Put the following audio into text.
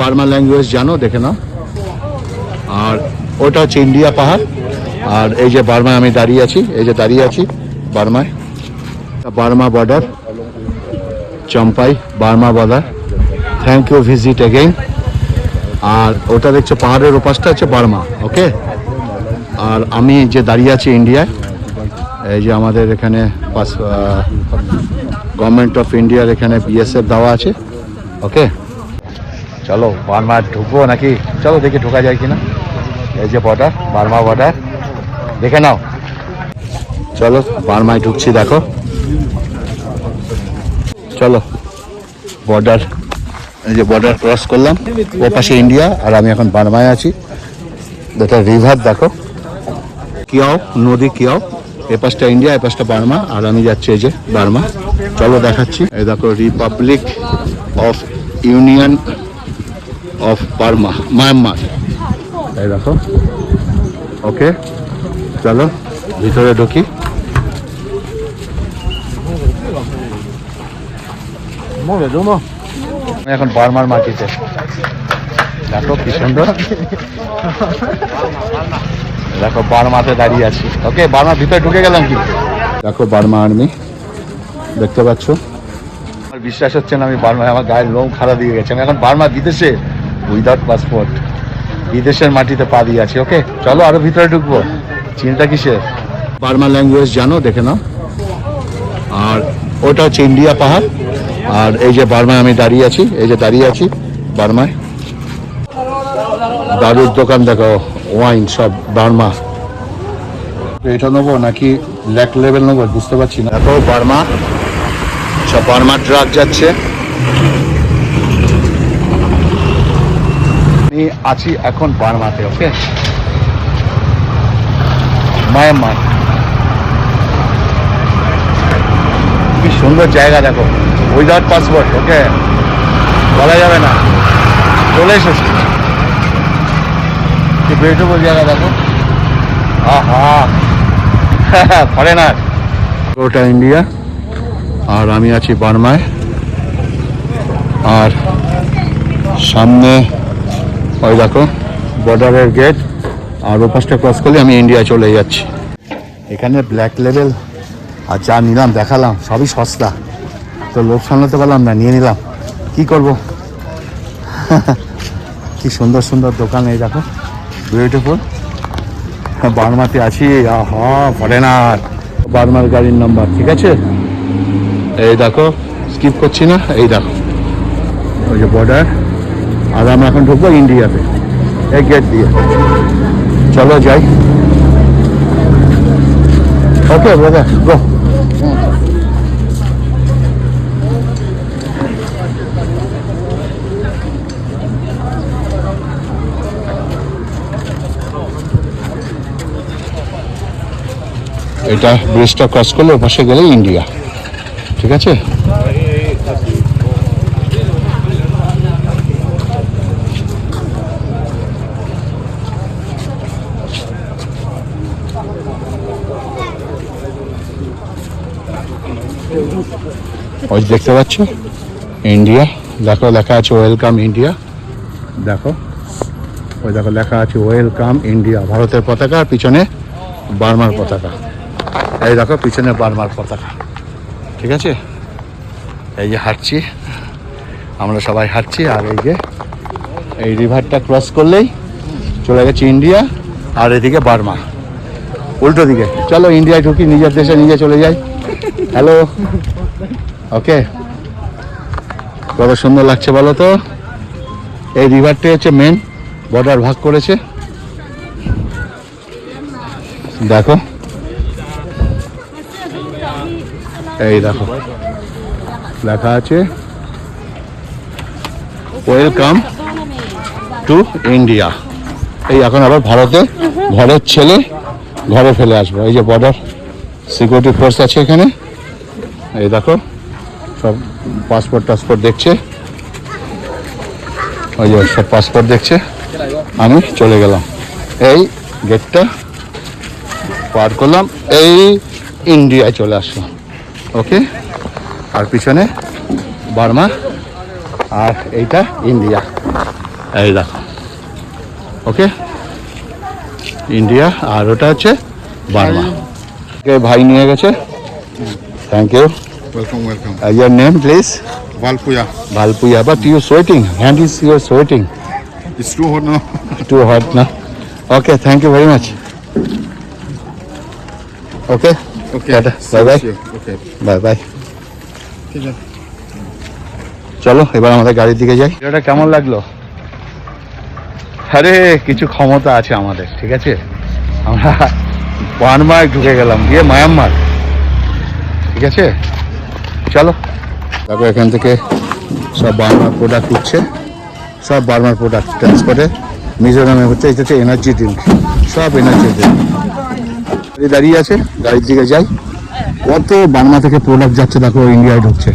Burma language জানো, দেখে নাও। আর ওটা হচ্ছে ইন্ডিয়া পাহাড়। আর এই যে বার্মায় আমি দাঁড়িয়ে আছি, এই যে দাঁড়িয়ে আছি বার্মায়। Burma border Champhai, Burma border thank you visit again আর ওটা দেখছ, পাহাড়ের ওপাশটা হচ্ছে বার্মা ওকে আর আমি যে দাঁড়িয়ে আছি ইন্ডিয়ায়, এই যে আমাদের এখানে গভর্নমেন্ট অফ ইন্ডিয়ার এখানে বিএসএফ দেওয়া আছে ওকে চলো বার্মা ঢুকবো নাকি? চলো, দেখি ঢোকা যায় কিনা। এই যে বর্ডার বার্মা বর্ডার। দেখে নাও। চলো বার্মায় ঢুকছি, দেখো। চলো, বর্ডার, এই যে বর্ডার ক্রস করলাম। ও পাশে ইন্ডিয়া, আর আমি এখন বার্মায় আছি। এটা রিভার, দেখো। কিয়াও, নদী কিয়াও। এ পাশটা ইন্ডিয়া, এ পাশটা বার্মা আর আমি যাচ্ছি এই যে বার্মা চলো, দেখাচ্ছি। এই দেখো republic of union of Burma Myanmar এই দেখো। ওকে চলো, ভিতরে ঢুকি। এখন বার্মার মাটিতে। দেখো কি সুন্দর। দেখো বার্মাতে দাঁড়িয়ে আছি। ওকে বার্মার ভিতরে ঢুকে গেলাম কি? দেখো বার্মা আর্মি দেখতে পাচ্ছ? আমার বিশ্বাস হচ্ছে না আমি বার্মায় আমার গায়ের লোম খারাপ দিয়ে গেছে। আমি এখন বার্মা বিদেশে উইদাউট পাসপোর্ট বিদেশের মাটিতে পা দিয়ে আছি ওকে চলো আরও ভিতরে ঢুকবো। চিন্তা কিসের? বার্মা ল্যাঙ্গুয়েজ জানো? দেখে নাও। আর ওটা হচ্ছে ইন্ডিয়া পাহাড়। আর এই যে বার্মায় আমি দাঁড়িয়ে আছি, এই যে দাঁড়িয়ে আছি বার্মায়। দারুর দোকান, দেখো ওয়াইন সব বার্মা। এটা নেব নাকি ল্যাক লেভেল নেব? বুঝতে পারছি না। দেখো, বার্মা। সব বার্মা ট্রাক যাচ্ছে। আমি আছি এখন বার্মাতে ওকে মায়ানমার কি সুন্দর জায়গা দেখো। উইদাউট পাসপোর্ট ওকে বলা যাবে না। চলে এসেছি। কি বিউটিফুল জায়গা দেখো। আহা! ফরেনার ওটা ইন্ডিয়া আর আমি আছি বার্মায়। আর সামনে ওই দেখো বর্ডারের গেট আর ওপাশটা ক্রস করলে আমি ইন্ডিয়া চলে যাচ্ছি। এখানে ব্ল্যাক লেভেল আর যা নিলাম, দেখালাম, সবই সস্তা। তো লোভ সামলাতে পারলাম না, নিয়ে নিলাম। কি করব? কি সুন্দর সুন্দর দোকান এই দেখো। বিউটিফুল বার্মাতে আছি, আহা ফরেনার বার্মার গাড়ির নাম্বার ঠিক আছে? এই দেখো স্কিপ করছি না, এই দেখো। ওই যে বর্ডার আর আমরা এখন ঢুকবো ইন্ডিয়াতে। এই গেট দিয়ে। চলো যাই। ওকে ব্রাদার গো এটা ব্রিজটা ক্রস করলে ওপাশে গেলে ইন্ডিয়া ঠিক আছে? ওই দেখতে পাচ্ছ? ইন্ডিয়া দেখো, লেখা আছে ওয়েলকাম ইন্ডিয়া দেখো, ওই দেখো, লেখা আছে ওয়েলকাম ইন্ডিয়া ভারতের পতাকা, আর পিছনে বার্মার পতাকা। এই দেখো, পিছনে বার্মার পতাকা। ঠিক আছে? এই যে হাঁটছি। আমরা সবাই হাঁটছি, আর এই যে, এই রিভারটা ক্রস করলেই চলে গেছে ইন্ডিয়া আর এদিকে বার্মা। উল্টো দিকে। চলো ইন্ডিয়ায় ঢুকি, নিজের দেশে নিজে চলে যাই। Hello okay. কত সুন্দর লাগছে বলো তো? এই রিভারটি হচ্ছে মেন বর্ডার ভাগ করেছে। দেখো। এই দেখো। লেখা আছে ওয়েলকাম টু ইন্ডিয়া এই এখন আবার ভারতে ঘরের ছেলে ঘরে ফেলে আসব। এই যে বর্ডার সিকিউরিটি ফোর্স আছে এখানে। এই দেখো। সব পাসপোর্ট টাসপোর্ট দেখছে। ওই যে সব পাসপোর্ট দেখছে। আমি চলে গেলাম। এই গেটটা পার করলাম। এই ইন্ডিয়ায় চলে আসলাম। ওকে আর পিছনে বার্মা আর এইটা ইন্ডিয়া এই দেখো। ওকে ইন্ডিয়া আর ওটা হচ্ছে বার্মা। ভাই নিয়ে গেছে? Thank you Welcome, welcome. Your name please Valpuya. Valpuya but you sweating hand is your sweating It's too hot now. Too hot না okay thank you very much okay Okay. Tata. see Bye-bye. Okay. Bye bye ঠিক আছে। চলো এবার আমাদের গাড়ির দিকে যাই এটা কেমন লাগল আরে কিছু ক্ষমতা আছে আমাদের ঠিক আছে আমরা বার্মায় ঢুকে গেলাম দিয়ে মায়ানমার ঠিক আছে চলো। তারপর এখান থেকে সব বার্মার প্রোডাক্ট উঠছে। সব বার্মার প্রোডাক্ট ট্রান্সপোর্টে মিজোরামে হচ্ছে, এটা হচ্ছে এনার্জি ড্রিঙ্ক সব এনার্জি ড্রিঙ্ক দাঁড়িয়ে আছে, গাড়ির দিকে যাই। কত বার্মা থেকে প্রোডাক্ট যাচ্ছে, দেখো, ইন্ডিয়ায় ঢুকছে।